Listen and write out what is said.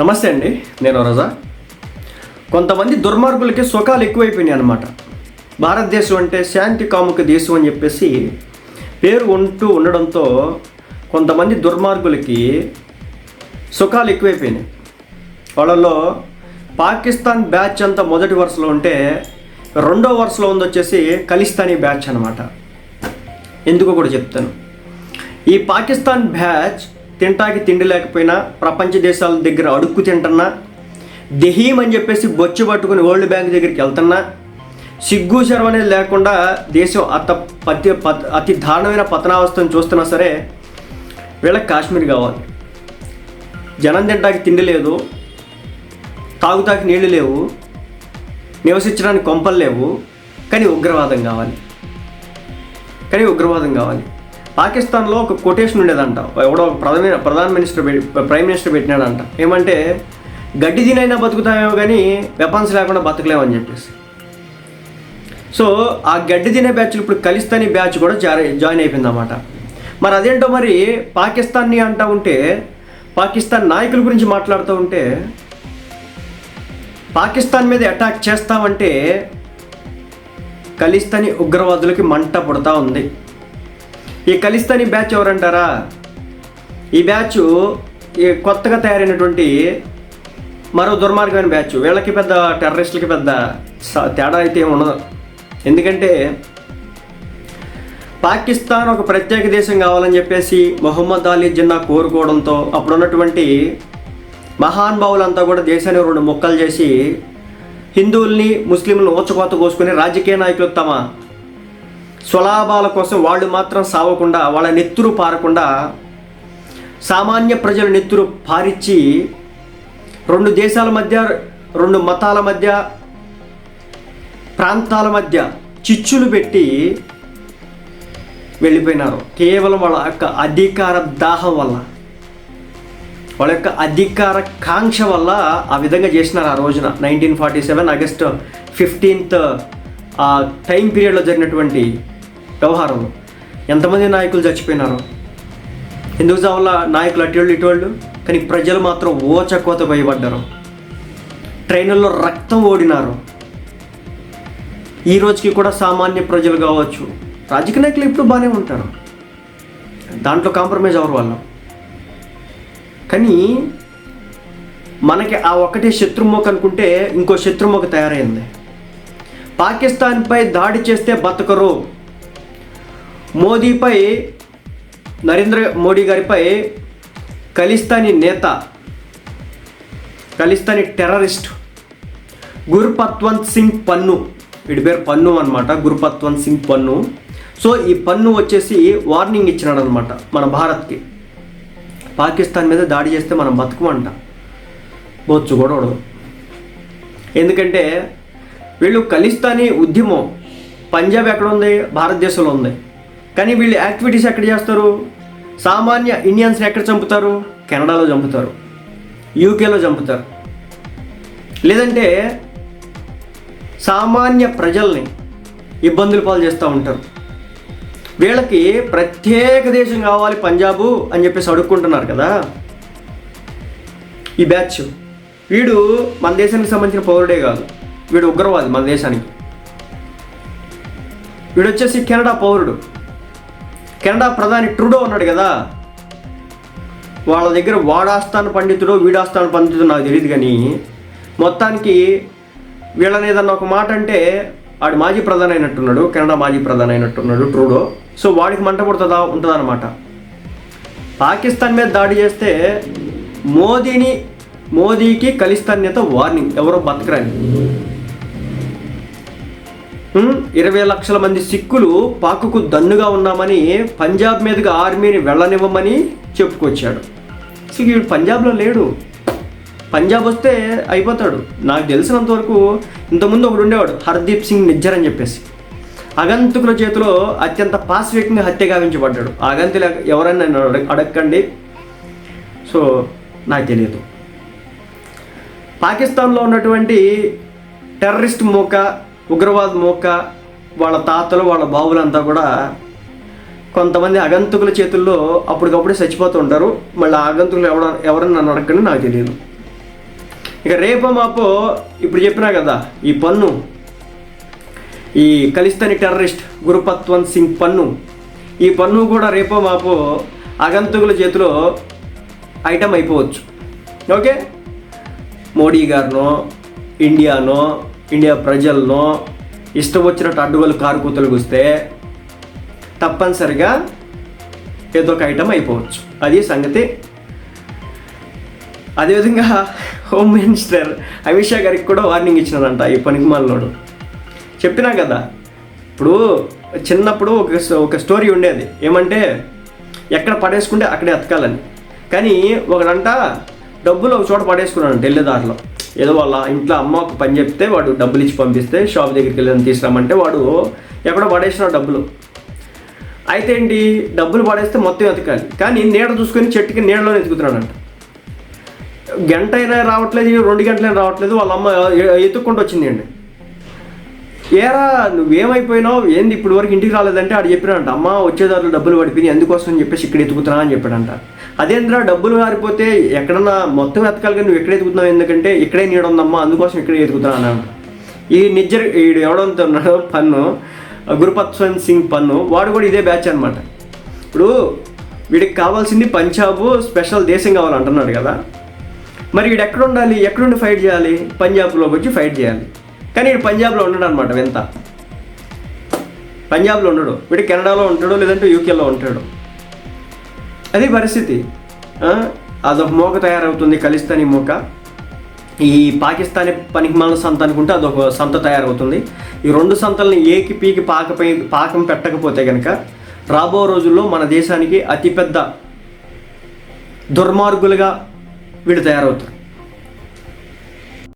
నమస్తే అండి నేను రజా. కొంతమంది దుర్మార్గులకి సుఖాలు ఎక్కువైపోయినాయి అనమాట భారతదేశం అంటే శాంతి కాముక దేశం అని చెప్పేసి పేరు ఉంటూ ఉండడంతో కొంతమంది దుర్మార్గులకి సుఖాలు ఎక్కువైపోయినాయి. వాళ్ళలో పాకిస్తాన్ బ్యాచ్ అంతా మొదటి వరుసలో ఉంటే రెండో వరుసలో ఉంది వచ్చేసి ఖలిస్తానీ బ్యాచ్ అనమాట ఎందుకో కూడా చెప్తాను. ఈ పాకిస్తాన్ బ్యాచ్ తింటాకి తిండి లేకపోయినా ప్రపంచ దేశాల దగ్గర అడుక్కు తింటున్నా దెహీం అని చెప్పేసి బొచ్చు పట్టుకుని వరల్డ్ బ్యాంక్ దగ్గరికి వెళ్తున్నా సిగ్గు శర్మ అనేది లేకుండా దేశం అత పతి అతి దారుణమైన పతనావస్థను చూస్తున్నా సరే వీళ్ళకి కాశ్మీర్ కావాలి. జనం తింటాకి తిండి లేదు తాగుతాకి నీళ్ళు లేవు నివసించడానికి కొంపలు లేవు కానీ ఉగ్రవాదం కావాలి. కానీ ఉగ్రవాదం కావాలి. పాకిస్తాన్లో ఒక కొటేషన్ ఉండేదంట. ఎవడో ప్రధాన ప్రధాన మినిస్టర్ పెట్టి- ప్రైమ్ మినిస్టర్ పెట్టినాడంట. ఏమంటే గడ్డి తినైనా బతుకుతామేమో కానీ వెపన్స్ లేకుండా బతకలేమని చెప్పేసి. సో ఆ గడ్డి తినే బ్యాచ్లు ఇప్పుడు కలిస్తాని బ్యాచ్ కూడా జాయి జాయిన్ అయిపోయింది అనమాట మరి అదేంటో మరి పాకిస్తాన్ని అంటూ ఉంటే పాకిస్తాన్ నాయకుల గురించి మాట్లాడుతూ ఉంటే పాకిస్తాన్ మీద అటాక్ చేస్తామంటే ఖలిస్తానీ ఉగ్రవాదులకి మంట పుడతా ఉంది. ఈ ఖలిస్తానీ బ్యాచ్ ఎవరంటారా? ఈ బ్యాచ్ ఈ కొత్తగా తయారైనటువంటి మరో దుర్మార్గమైన బ్యాచ్. వీళ్ళకి పెద్ద టెర్రరిస్టులకి పెద్ద స- తేడా అయితే ఏమి ఉండదు. ఎందుకంటే పాకిస్తాన్ ఒక ప్రత్యేక దేశం కావాలని చెప్పేసి మొహమ్మద్ అలీ జిన్నా కోరుకోవడంతో అప్పుడున్నటువంటి మహానుభావులంతా కూడా దేశాన్ని రెండు ముక్కలు చేసి హిందువుల్ని ముస్లింలను ఊచకోత కోసుకుని రాజకీయ నాయకులు తమ స్వలాభాల కోసం వాళ్ళు మాత్రం సావకుండా వాళ్ళ నెత్తురు పారకుండా సామాన్య ప్రజల నెత్తురు పారిచ్చి రెండు దేశాల మధ్య రెండు మతాల మధ్య ప్రాంతాల మధ్య చిచ్చులు పెట్టి వెళ్ళిపోయినారు. కేవలం వాళ్ళ యొక్క అధికార దాహం వల్ల వాళ్ళ యొక్క అధికార కాంక్ష వల్ల ఆ విధంగా చేసినారు ఆ రోజున. Nineteen forty seven August fifteenth ఆ టైం పీరియడ్లో జరిగినటువంటి వ్యవహారంలో ఎంతమంది నాయకులు చచ్చిపోయినారు. ఎందుకు చావాల నాయకులు అటోళ్ళు ఇటోళ్ళు కానీ ప్రజలు మాత్రం ఓచకోత భయపడ్డారు ట్రైన్లలో రక్తం ఓడినారు. ఈ రోజుకి కూడా సామాన్య ప్రజలు కావచ్చు రాజకీయ నాయకులు ఇప్పుడు బాగానే ఉంటారు. దాంట్లో కాంప్రమైజ్ అవ్వరు వాళ్ళు. కానీ మనకి ఆ ఒక్కటే శత్రుమోక అనుకుంటే ఇంకో శత్రుమోక తయారైంది. పాకిస్తాన్పై దాడి చేస్తే బతకరు. మోదీపై నరేంద్ర మోడీ గారిపై ఖలిస్తానీ నేత ఖలిస్తానీ టెర్రరిస్ట్ గురుపత్వంత్ సింగ్ పన్ను. వీడి పేరు పన్ను అనమాట గురుపత్వంత్ సింగ్ పన్ను. సో ఈ పన్ను వచ్చేసి వార్నింగ్ ఇచ్చినాడు అనమాట మన భారత్కి. పాకిస్తాన్ మీద దాడి చేస్తే మనం బతుకమంట. బొచ్చు కూడా ఉండదు. ఎందుకంటే వీళ్ళు ఖలిస్తానీ ఉద్యమం. పంజాబ్ ఎక్కడ ఉంది భారతదేశంలో ఉంది. కానీ వీళ్ళు యాక్టివిటీస్ ఎక్కడ చేస్తారు? సామాన్య ఇండియన్స్ని ఎక్కడ చంపుతారు? కెనడాలో చంపుతారు. యూకేలో చంపుతారు. లేదంటే సామాన్య ప్రజల్ని ఇబ్బందులు పాలు చేస్తూ ఉంటారు. వీళ్ళకి ప్రత్యేక దేశం కావాలి పంజాబు అని చెప్పేసి అడుక్కుంటున్నారు కదా. ఈ బ్యాచ్. వీడు మన దేశానికి సంబంధించిన పౌరుడే కాదు. వీడు ఉగ్రవాది మన దేశానికి. వీడు వచ్చేసి కెనడా పౌరుడు. కెనడా ప్రధాని ట్రూడో ఉన్నాడు కదా వాళ్ళ దగ్గర వాడాస్థాన పండితుడు వీడాస్థాన పండితుడు నాకు తెలియదు కానీ మొత్తానికి వీళ్ళని ఏదన్నా ఒక మాట అంటే వాడు మాజీ ప్రధాని అయినట్టున్నాడు కెనడా మాజీ ప్రధాని అయినట్టున్నాడు ట్రూడో. సో వాడికి మంట పుడుతుందా ఉంటుందన్నమాట. పాకిస్తాన్ మీద దాడి చేస్తే మోదీని మోదీకి ఖలిస్తాన్ నేత వార్నింగ్ ఎవరో బతకరాని. ఇరవై లక్షల మంది సిక్కులు పాకుకు దన్నుగా ఉన్నామని పంజాబ్ మీదుగా ఆర్మీని వెళ్ళనివ్వమని చెప్పుకొచ్చాడు. సో వీడు పంజాబ్లో లేడు. పంజాబ్ వస్తే అయిపోతాడు. నాకు తెలిసినంత వరకు ఇంతకుముందు ఒకడు ఉండేవాడు హర్దీప్ సింగ్ నిజ్జర్ అని చెప్పేసి. అగంతుకుల చేతిలో అత్యంత పాశ్వికంగా హత్య గావించబడ్డాడు. అగంతులు ఎవరైనా నన్ను అడగ అడగండి సో నాకు తెలియదు. పాకిస్తాన్లో ఉన్నటువంటి టెర్రరిస్ట్ మోకా ఉగ్రవాద మోక వాళ్ళ తాతలు వాళ్ళ బావులంతా కూడా కొంతమంది అగంతుకుల చేతుల్లో అప్పటికప్పుడే చచ్చిపోతూ ఉంటారు. మళ్ళీ ఆ అగంతుకులు ఎవడ ఎవరని నన్ను అడగండి నాకు తెలియదు. ఇక రేపో మాపో ఇప్పుడు చెప్పినా కదా ఈ పన్ను ఈ ఖలిస్తానీ టెర్రరిస్ట్ గురుపత్వంత్ సింగ్ పన్ను ఈ పన్ను కూడా రేపో మాపో అగంతుకుల చేతిలో ఐటమ్ అయిపోవచ్చు. ఓకే? మోడీ గారినో ఇండియానో ఇండియా ప్రజలను ఇష్టం వచ్చినట్టు అడ్డుగోలు కారు కూతలు తప్పనిసరిగా ఏదో ఒక ఐటమ్ అయిపోవచ్చు. అది సంగతి. అదేవిధంగా హోమ్ మినిస్టర్ అమిత్ షా గారికి కూడా వార్నింగ్ ఇచ్చినారంట ఈ పనికిమాలనోడు. చెప్పినా కదా ఇప్పుడు చిన్నప్పుడు ఒక ఒక స్టోరీ ఉండేది. ఏమంటే ఎక్కడ పడేసుకుంటే అక్కడే ఎతకాలని కానీ ఒకడంట డబ్బులు ఒక చోట పడేసుకున్నాడు వెళ్ళేదారిలో ఏదో వాళ్ళ ఇంట్లో అమ్మ ఒక పని చెప్తే వాడు డబ్బులు ఇచ్చి పంపిస్తే షాప్ దగ్గరికి వెళ్ళి తీసుకురామంటే వాడు ఎక్కడో పడేసిన డబ్బులు. అయితే ఏంటి? డబ్బులు పడేస్తే మొత్తం ఎతకాలి కానీ నీడ చూసుకొని చెట్టుకి నీడలో ఎతుకుతున్నాడంట గంట అయినా రావట్లేదు రెండు గంటలైనా రావట్లేదు వాళ్ళ అమ్మ ఎత్తుక్కుంటూ వచ్చింది అండి ఏరా నువ్వేమైపోయినావు? ఏంది ఇప్పుడు వరకు ఇంటికి రాలేదంటే ఆడు చెప్పినంట అమ్మ వచ్చేదారులు డబ్బులు పడిపోయి ఎందుకోసం అని చెప్పేసి ఇక్కడ ఎత్తుకుతున్నా అని చెప్పాడంట. అదేంద్రా డబ్బులు మారిపోతే ఎక్కడన్నా మొత్తం ఎతకాలి నువ్వు ఎక్కడ ఎత్తుకుతున్నావు? ఎందుకంటే ఇక్కడే నీడ ఉందమ్మా అందుకోసం ఇక్కడే ఎత్తుకుతున్నా అన్నాడు. ఈ నిజ్జర్ ఈడు ఎవడంతో ఉన్నాడో పన్ను గురుపత్వన్ సింగ్ పన్ను వాడు కూడా ఇదే బ్యాచ్ అనమాట ఇప్పుడు వీడికి కావాల్సింది పంజాబ్ స్పెషల్ దేశం కావాలంటున్నాడు కదా. మరి వీడు ఎక్కడ ఉండాలి? ఎక్కడుండి ఫైట్ చేయాలి? పంజాబ్లోకి వచ్చి ఫైట్ చేయాలి. కానీ వీడు పంజాబ్లో ఉండడు అనమాట వింత. పంజాబ్లో ఉండడు. వీడు కెనడాలో ఉంటాడు లేదంటే యూకేలో ఉంటాడు. అది పరిస్థితి. అదొక మోక తయారవుతుంది ఖలిస్తానీ మోక. ఈ పాకిస్తానీ పనికిమాల సంత అనుకుంటే అదొక సంత తయారవుతుంది. ఈ రెండు సంతల్ని ఏకి పీకి పాకపై పాకం పెట్టకపోతే కనుక రాబో రోజుల్లో మన దేశానికి అతిపెద్ద దుర్మార్గులుగా వీడు తయారవుతారు